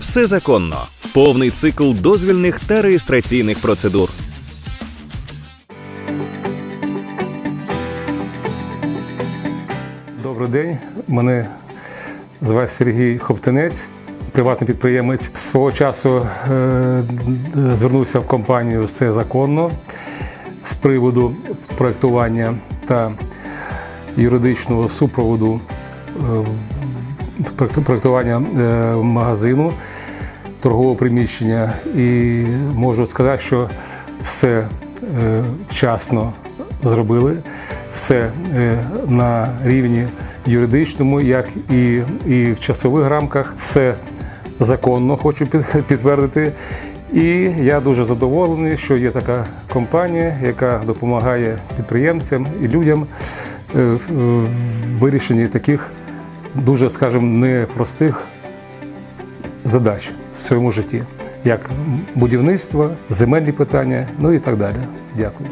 Все законно. Повний цикл дозвільних та реєстраційних процедур. Добрий день. Мене звати Сергій Хоптинець, приватний підприємець. Свого часу е, звернувся в компанію «Все законно з приводу проєктування та юридичного супроводу е, проєктування е, магазину, торгового приміщення. І можу сказати, що все е, вчасно зробили, все е, на рівні юридичному, як і, і в часових рамках, все законно, хочу під- підтвердити. І я дуже задоволений, що є така компанія, яка допомагає підприємцям і людям в вирішенні таких дуже, скажімо, непростих задач в своєму житті, як будівництво, земельні питання, ну і так далі. Дякую.